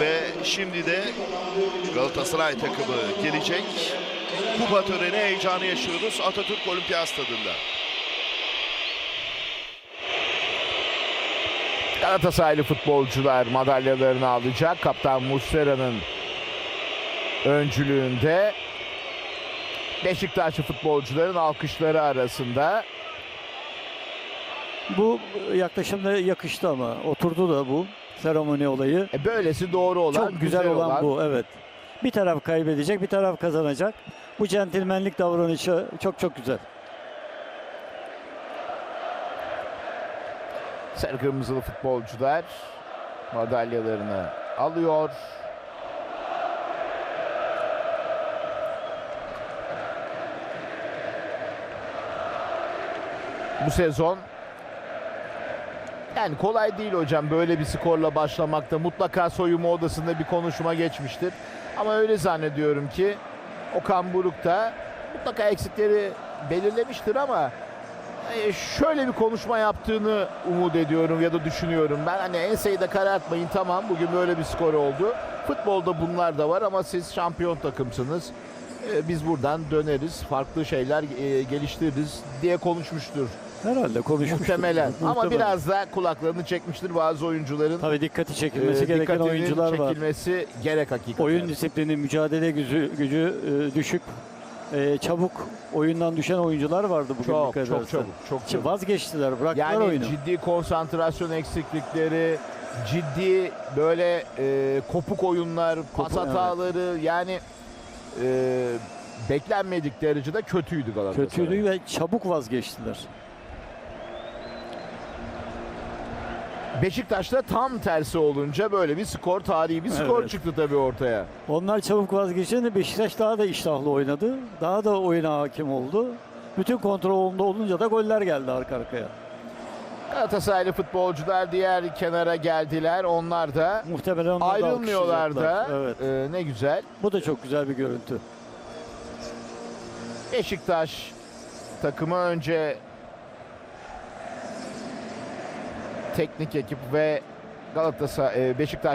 Ve şimdi de Galatasaray takımı gelecek. Kupa töreni heyecanı yaşıyoruz Atatürk Olimpiyat Stadında. Galatasaraylı futbolcular madalyalarını alacak. Kaptan Muslera'nın öncülüğünde Beşiktaşlı futbolcuların alkışları arasında Bu yaklaşımda yakıştı ama oturdu da bu seremoni olayı. e, böylesi doğru olan, Çok güzel olan, bu evet. Bir taraf kaybedecek, bir taraf kazanacak. Bu centilmenlik davranışı çok çok güzel. Sarı kırmızılı futbolcular madalyalarını alıyor. Bu sezon yani kolay değil hocam böyle bir skorla başlamakta. Mutlaka soyunma odasında bir konuşma geçmiştir. Ama öyle zannediyorum ki Okan Buruk da mutlaka eksikleri belirlemiştir ama e, şöyle bir konuşma yaptığını umut ediyorum ya da düşünüyorum. Ben hani enseyi de karartmayın tamam bugün böyle bir skor oldu. Futbolda bunlar da var ama siz şampiyon takımsınız. E, Biz buradan döneriz, farklı şeyler e, geliştiririz diye konuşmuştur Herhalde konuşmuş. muhtemelen. Ama biraz da kulaklarını çekmiştir bazı oyuncuların. Tabii dikkati e, çekilmesi gereken dikkatinin oyuncular var. çekilmesi gerek hakikaten. Oyun disiplini, mücadele gücü, gücü e, düşük. E, çabuk oyundan düşen oyuncular vardı bugün çok çok çabuk, çok çabuk. Vazgeçtiler, bıraktılar Yani oyunu. ciddi konsantrasyon eksiklikleri, ciddi böyle e, kopuk oyunlar, pas Kopu- evet. hataları yani e, beklenmedik derecede kötüydü Galatasaray. Kötüydü ve çabuk vazgeçtiler. Beşiktaş'ta tam tersi olunca böyle bir skor, tarihi bir skor Evet. çıktı tabii ortaya. Onlar çabuk vazgeçince Beşiktaş daha da iştahlı oynadı. Daha da oyuna hakim oldu. Bütün kontrol onda olunca da goller geldi arka arkaya. Galatasaraylı futbolcular diğer kenara geldiler. Onlar da Muhtemelen onlar da ayrılmıyorlar da. alkışlayacaklar. Evet. E, ne güzel. Bu da çok güzel bir görüntü. Beşiktaş takımı önce teknik ekip ve Galatasaray e, Beşiktaş